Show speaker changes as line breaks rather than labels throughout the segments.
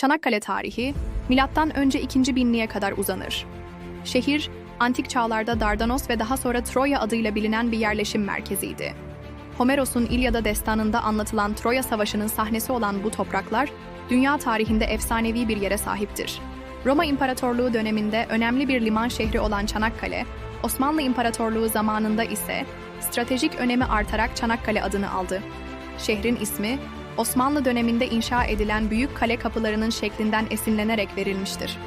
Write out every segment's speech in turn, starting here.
Çanakkale tarihi, milattan önce 2. binliğe kadar uzanır. Şehir, antik çağlarda Dardanos ve daha sonra Troya adıyla bilinen bir yerleşim merkeziydi. Homeros'un İlyada destanında anlatılan Troya Savaşı'nın sahnesi olan bu topraklar, dünya tarihinde efsanevi bir yere sahiptir. Roma İmparatorluğu döneminde önemli bir liman şehri olan Çanakkale, Osmanlı İmparatorluğu zamanında ise stratejik önemi artarak Çanakkale adını aldı. Şehrin ismi, Osmanlı döneminde inşa edilen büyük kale kapılarının şeklinden esinlenerek verilmiştir.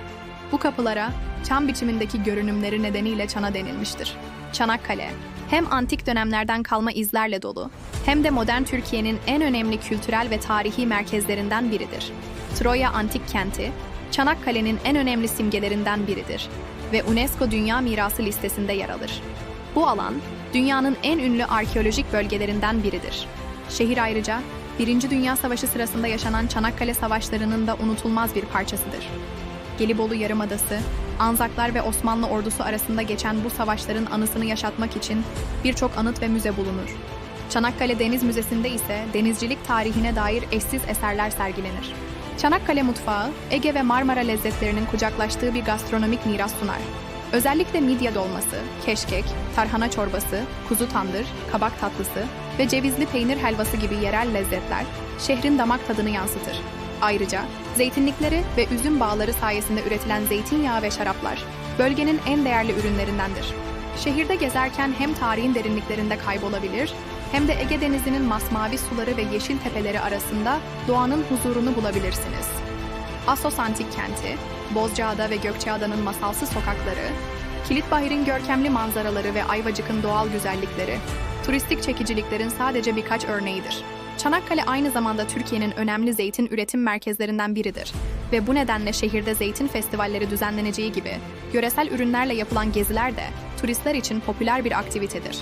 Bu kapılara çan biçimindeki görünümleri nedeniyle çana denilmiştir. Çanakkale, hem antik dönemlerden kalma izlerle dolu, hem de modern Türkiye'nin en önemli kültürel ve tarihi merkezlerinden biridir. Troya Antik Kenti, Çanakkale'nin en önemli simgelerinden biridir ve UNESCO Dünya Mirası listesinde yer alır. Bu alan, dünyanın en ünlü arkeolojik bölgelerinden biridir. Şehir ayrıca, Birinci Dünya Savaşı sırasında yaşanan Çanakkale Savaşları'nın da unutulmaz bir parçasıdır. Gelibolu Yarımadası, Anzaklar ve Osmanlı ordusu arasında geçen bu savaşların anısını yaşatmak için birçok anıt ve müze bulunur. Çanakkale Deniz Müzesi'nde ise denizcilik tarihine dair eşsiz eserler sergilenir. Çanakkale mutfağı, Ege ve Marmara lezzetlerinin kucaklaştığı bir gastronomik miras sunar. Özellikle midye dolması, keşkek, tarhana çorbası, kuzu tandır, kabak tatlısı ve cevizli peynir helvası gibi yerel lezzetler şehrin damak tadını yansıtır. Ayrıca zeytinlikleri ve üzüm bağları sayesinde üretilen zeytinyağı ve şaraplar bölgenin en değerli ürünlerindendir. Şehirde gezerken hem tarihin derinliklerinde kaybolabilir hem de Ege Denizi'nin masmavi suları ve yeşil tepeleri arasında doğanın huzurunu bulabilirsiniz. Assos Antik Kenti, Bozcaada ve Gökçeada'nın masalsı sokakları, Kilitbahir'in görkemli manzaraları ve Ayvacık'ın doğal güzellikleri, turistik çekiciliklerin sadece birkaç örneğidir. Çanakkale aynı zamanda Türkiye'nin önemli zeytin üretim merkezlerinden biridir ve bu nedenle şehirde zeytin festivalleri düzenleneceği gibi yöresel ürünlerle yapılan geziler de turistler için popüler bir aktivitedir.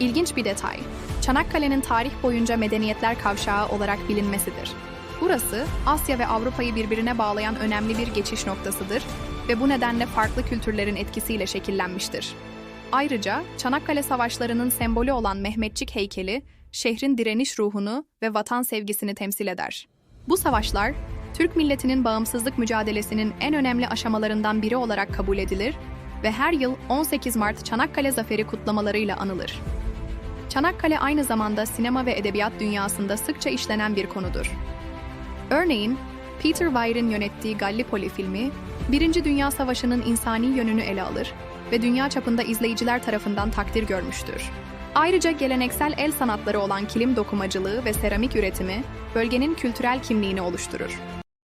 İlginç bir detay, Çanakkale'nin tarih boyunca medeniyetler kavşağı olarak bilinmesidir. Burası Asya ve Avrupa'yı birbirine bağlayan önemli bir geçiş noktasıdır ve bu nedenle farklı kültürlerin etkisiyle şekillenmiştir. Ayrıca Çanakkale Savaşları'nın sembolü olan Mehmetçik heykeli, şehrin direniş ruhunu ve vatan sevgisini temsil eder. Bu savaşlar, Türk milletinin bağımsızlık mücadelesinin en önemli aşamalarından biri olarak kabul edilir ve her yıl 18 Mart Çanakkale Zaferi kutlamalarıyla anılır. Çanakkale aynı zamanda sinema ve edebiyat dünyasında sıkça işlenen bir konudur. Örneğin, Peter Weir'in yönettiği Gallipoli filmi, Birinci Dünya Savaşı'nın insani yönünü ele alır ve dünya çapında izleyiciler tarafından takdir görmüştür. Ayrıca geleneksel el sanatları olan kilim dokumacılığı ve seramik üretimi, bölgenin kültürel kimliğini oluşturur.